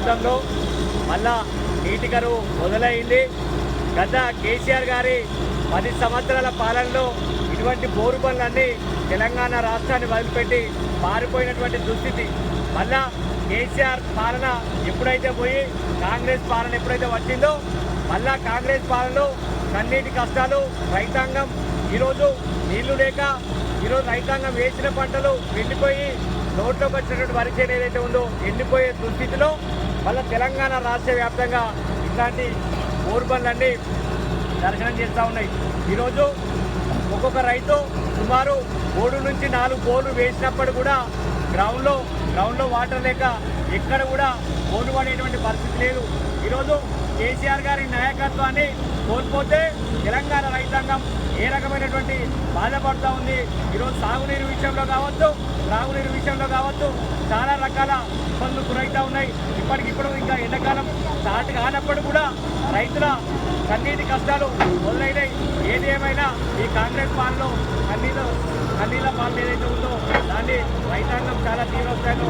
ప్రాంతంలో మళ్ళా నీటి కరువు మొదలైంది. గత కేసీఆర్ గారి పది సంవత్సరాల పాలనలో ఇటువంటి బోరు పనులన్నీ తెలంగాణ రాష్ట్రాన్ని వదిలిపెట్టి పారిపోయినటువంటి దుస్థితి. మళ్ళా కేసీఆర్ పాలన ఎప్పుడైతే పోయి కాంగ్రెస్ పాలన ఎప్పుడైతే వచ్చిందో మళ్ళా కాంగ్రెస్ పాలనలో కన్నీటి కష్టాలు రైతాంగం ఈరోజు నీళ్ళు లేక ఈరోజు రైతాంగం వేసిన పంటలు ఎండిపోయి నోట్లోకి వచ్చినటువంటి వరి ఏదైతే ఉందో ఎండిపోయే దుస్థితిలో మళ్ళీ తెలంగాణ రాష్ట్ర వ్యాప్తంగా ఇట్లాంటి ఊర్బన్లన్నీ దర్శనం చేస్తూ ఉన్నాయి. ఈరోజు ఒక్కొక్క రైతు సుమారు మూడు నుంచి నాలుగు బోర్లు వేసినప్పుడు కూడా గ్రౌండ్లో గ్రౌండ్లో వాటర్ లేక ఎక్కడ కూడా బోర్లు పడేటువంటి పరిస్థితి లేదు. ఈరోజు కేసీఆర్ గారి నాయకత్వాన్ని కోల్పోతే తెలంగాణ రైతాంగం ఏ రకమైనటువంటి బాధపడుతూ ఉంది? ఈరోజు సాగునీరు విషయంలో కావచ్చు త్రాగునీరు విషయంలో కావచ్చు చాలా రకాల ఇబ్బందులు గురవుతూ ఉన్నాయి. ఇప్పటికిప్పుడు ఇంకా ఎండాకాలం స్టార్ట్ కానప్పుడు కూడా రైతుల కన్నీటి కష్టాలు మొదలైనాయి. ఏది ఏమైనా ఈ కాంగ్రెస్ పాలన కన్నీళ్ళు కన్నీళ్ళ పాలన ఏదైతే ఉందో దాన్ని రైతాంగం చాలా తీవ్రస్థాయిలో